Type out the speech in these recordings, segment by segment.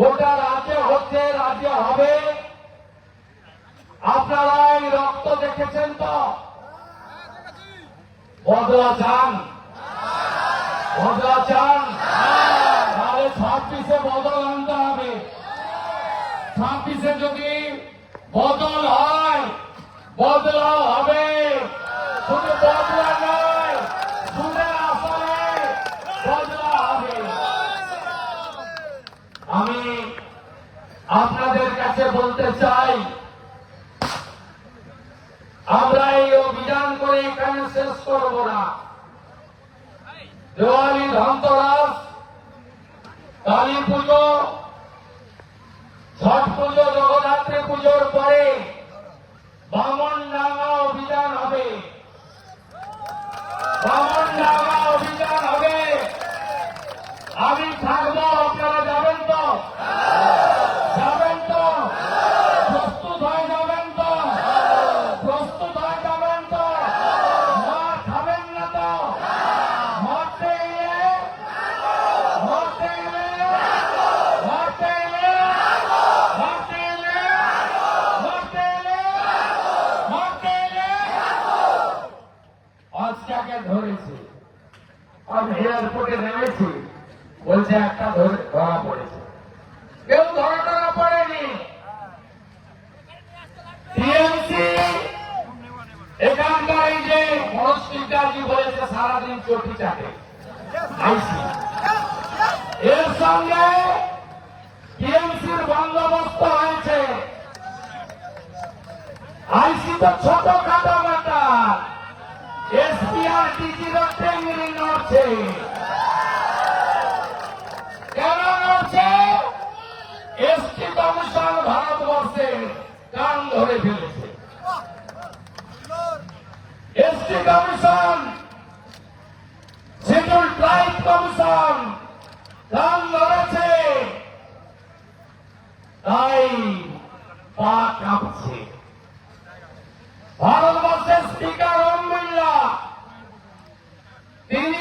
গোটা রাজ্যে হচ্ছে রাজ্যে হবে। আপনারা এই রক্ত দেখেছেন তো? বদলা চান। বদলা চান। তাহলে ছাব্বিশে বদল আনতে হবে। ছাব্বিশে যদি বদল হয় বদলা হবে। শুধু বদলা নয় সুদের আসলে বদলা হবে আমি আপনাদের কাছে বলতে চাই। আমরা এই অভিযান করে এখানে শেষ করব না। দেওয়ালি ধনতরাস, কালী পুজো, ছট পুজো, জগদ্ধাত্রী পুজোর পরে বামন ডাঙ্গা অভিযান হবে বামন ডাঙ্গা অভিযান হবে আমি থাকব আপনারা যাবেন তো যাবেন তো প্রস্তুত হয়ে যাবেন তো প্রস্তুত হয়ে যাবেন তো মার খাবেন না তো মরতে এলে মরতে এলে মরতে এলে মরতে এলে মরতে এলে মরতে এলে আজকে ধরেছে আমি এয়ারপোর্টে নেমেছি বলছে একটা ধরে ধরা পড়েছে কেউ ধরা ধরা পড়েনি টিএমসি এখানকার এই যে মনস্পিকারজি বলেছে সারাদিন চটি চাটে এর সঙ্গে টিএমসির বন্দোবস্ত হয়েছে। আইসি তো ছোট খাটো ব্যাপার। এসপি আর ডিজিরও টেঙ্গি নড়ছে। কেন নড়ছে? এসটি কমিশন ভারতবর্ষে কান ধরে ফেলেছে ST commission schedule tribe commission কান লড়েছে। তাই পা কাঁপছে। ভারতবর্ষের স্পিকার ওম বিড়লা তিনি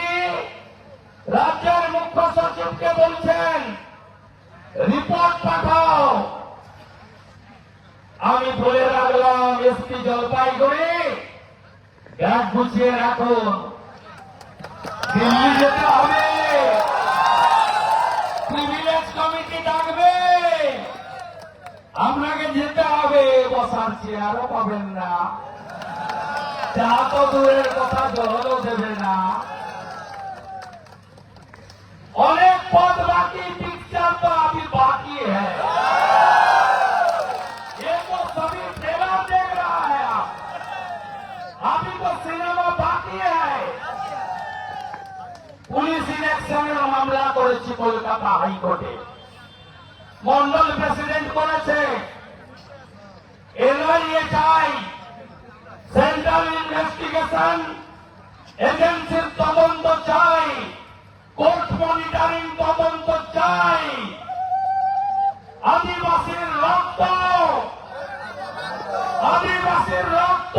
এক গুছিয়ে রাখো। যেতে হবে। কমিটি ডাকবে। আপনাকে যেতে হবে, বসার চেয়ারও পাবেন না। যা তো দূরের কথা, জলও দেবে না। অনেক পদ বাকি পিকচার তো আমি বাকি হ্যাঁ। কলকাতা হাইকোর্টে। মন্ডল প্রেসিডেন্ট করেছে এনআইএ চাই সেন্ট্রাল ইনভেস্টিগেশন এজেন্সির তদন্ত চাই, কোর্ট মনিটরিং তদন্ত চাই। আদিবাসীর রক্ত আদিবাসীর রক্ত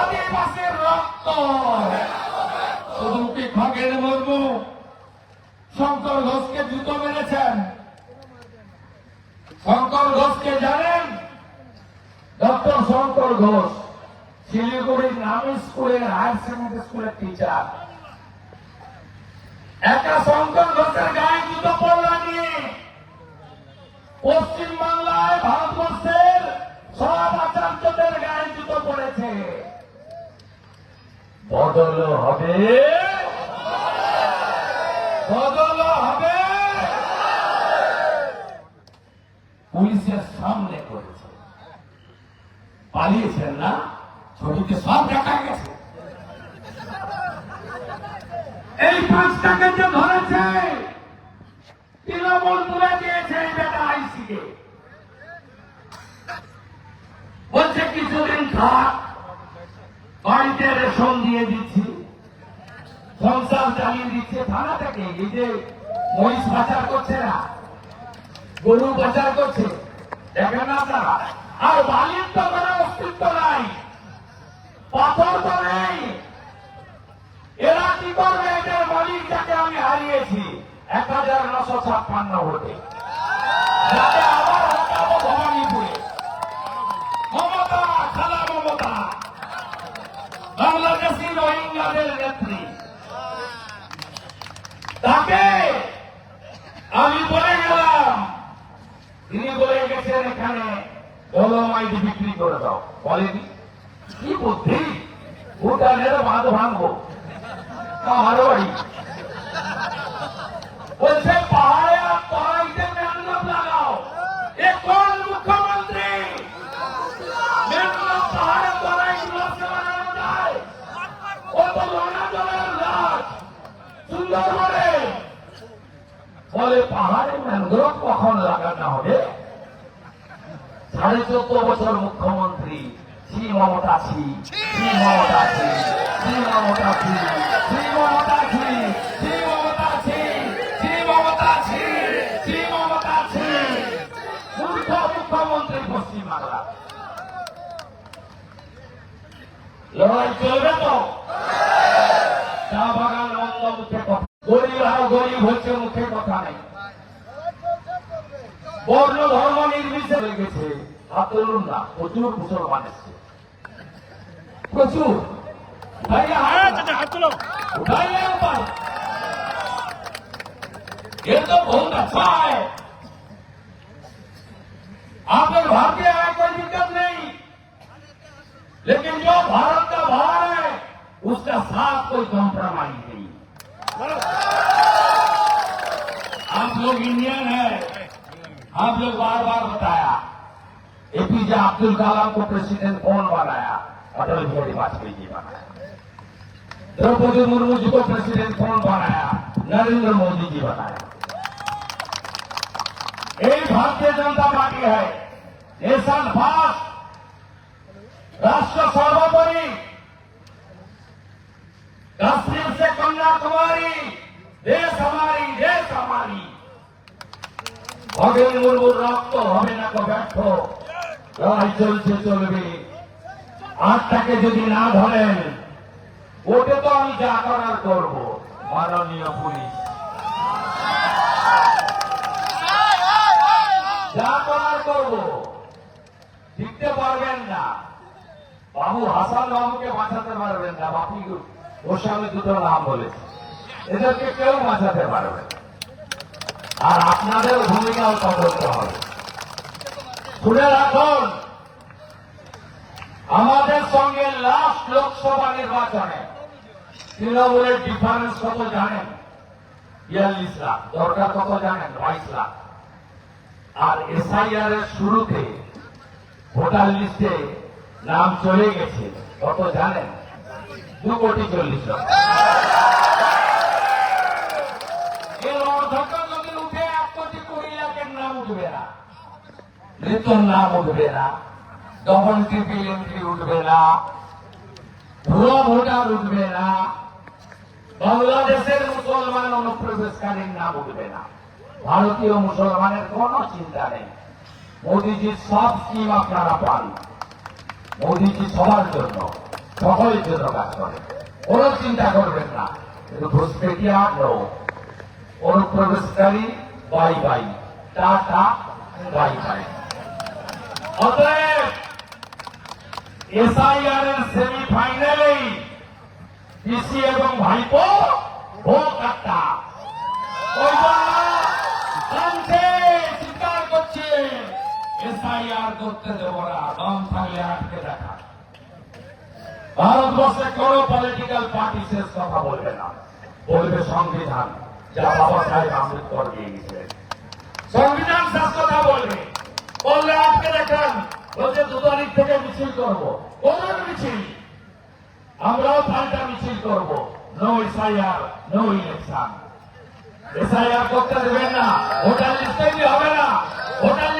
আদিবাসীর রক্ত। শুধু কি খগেন মুর্মু শঙ্কর ঘোষকে জুতো মেরেছেন। শঙ্কর ঘোষকে জানেন? ডক্টর শঙ্কর ঘোষ, শিলিগুড়ির নামী স্কুলের হায়ার সেকেন্ডারি স্কুলের টিচার একা শঙ্কর ঘোষের গায়ে জুতো পড়লা নিয়ে পশ্চিমবাংলায় ভারতবর্ষের সব আচার্যদের গায়ে জুতো পড়েছে। বদল হবে বদল হবে পুলিশের সামনে করেছে। পালিয়েছেন না, ছবিতে সব দেখা গেছে। এই পাঁচটাকে যে ধরেছে, তৃণমূল তুলে দিয়েছে এই বেটা আইসিকে। বলছে, কিছুদিন থাক, বাড়িতে রেশন দিয়ে দিচ্ছি, সংসার চালিয়ে দিচ্ছে, থানা থেকে এই যে মহিষ পাচার করছে না গরু পাচার করছে। দেখেন আপনারা, আর বালির তো কোনো অস্তিত্ব নাই। পাথর তো নেই। এরা কি করবে? এটার মালিক যাকে আমি হারিয়েছি। এক হাজার নশো ছাপ্পান্ন ভোটে। বাংলাদেশি রোহিঙ্গাদের নেত্রী তাকে আমি বলে গেলাম তিনি বলে গেছেন এখানে দলমাইটি বিক্রি করে দাও বলেনি? কি বুদ্ধি? ভুটানের বাঁধ ভাঙবো। আমারও বাড়ি। সাড়ে চোদ্দ বছর মুখ্যমন্ত্রী শ্রী মমতা শ্রী শ্রী মমতা ছি শ্রী মমতা ছি শ্রী মমতা ছি শ্রী মমতা ছি শ্রী মমতা পশ্চিম লড়াই চলবে তো? গরিব হচ্ছে মুখে কথা নেই। বর্ণ ধর্ম নির্বিশেষে হয়ে গেছে হাত তুলুন না প্রচুর মুসলমান এসছে প্রচুর ভাইয়া হাত हाथ चलो उठाइए ऊपर ये तो बहुत अच्छा है आप लोग भारतीय है कोई दिक्कत नहीं लेकिन जो भारत का भार है उसका साथ कोई कॉम्प्रोमाइज नहीं आप लोग इंडियन है आप लोग बार बार बताया एपीजे अब्दुल कलाम को प्रेसिडेंट कौन बनाया अटल बिहारी वाजपेयी जी बनाया द्रौपदी मुर्मू जी को प्रेसिडेंट कौन बनाया नरेंद्र मोदी जी बनाया एक भारतीय जनता पार्टी है नेशन फास्ट राष्ट्र सर्वोपरि कश्मीर से कन्याकुमारी देश हमारी देश हमारी মুর্মুর রক্ত হবে না ব্যর্থ। লড়াই চলছে, চলবে। আটটাকে যদি না ধরেন, ওটা তো আমি যা করার করব। মাননীয় পুলিশ। যা করার করব শিখতে পারবেন না। বাবু হাসান বাবুকে বাঁচাতে পারবেন না, বাপি গোস্বামী দুটো নাম বলেছে। এদেরকে কেউ বাঁচাতে পারবে না। আর আপনাদের ভূমিকাও তো করতে হবে। শুনে রাখুন। আমাদের সঙ্গে লাস্ট লোকসভা নির্বাচনে তৃণমূলের ডিফারেন্স কত জানেন? বিয়াল্লিশ লাখ। দরকার কত জানেন? বাইশ লাখ। আর এসআইআর এর শুরুতে ভোটার লিস্টে নাম চলে গেছে। কত জানেন? দু কোটি চল্লিশ লাখ। এর অর্ধটা উঠবে না। মৃত্যুর নাম উঠবে না। ডবল ট্রিপল এন্ট্রি উঠবে না। ভুয়া ভোটার উঠবে না। বাংলাদেশের মুসলমান অনুপ্রবেশকারীর নাম উঠবে না। ভারতীয় মুসলমানের কোনো চিন্তা নেই। মোদীজির সব স্কিম আপনারা পান। মোদীজি সবার জন্য, সকলের জন্য কাজ করে। কোনো চিন্তা করবেন না। কিন্তু ঘুষপেটিয়া নো অনুপ্রবেশকারী, বাই বাই। টাটা বাই অতএব এসআইআর এর সেমিফাইনালেই পিসি এবং ভাইপো ভোট একটা চিৎকার করছে এসআইআর করতে দেবো না দম থাকলে আটকে দেখা ভারতবর্ষে কোন পলিটিক্যাল পার্টি শেষ কথা বলবে না বলবে সংবিধান যা বাবা সাহেব আম্বেদকর দিয়ে গেছিলেন সংবিধান শেষ কথা বলবে। বললে আজকে দেখেন বলছে দু তারিখ থেকে মিছিল করব। কোন মিছিল আমরাও পাল্টা মিছিল করব। No SIR no election SIR করতে দেবেন না। ওটা তৈরি হবে না? ভোটার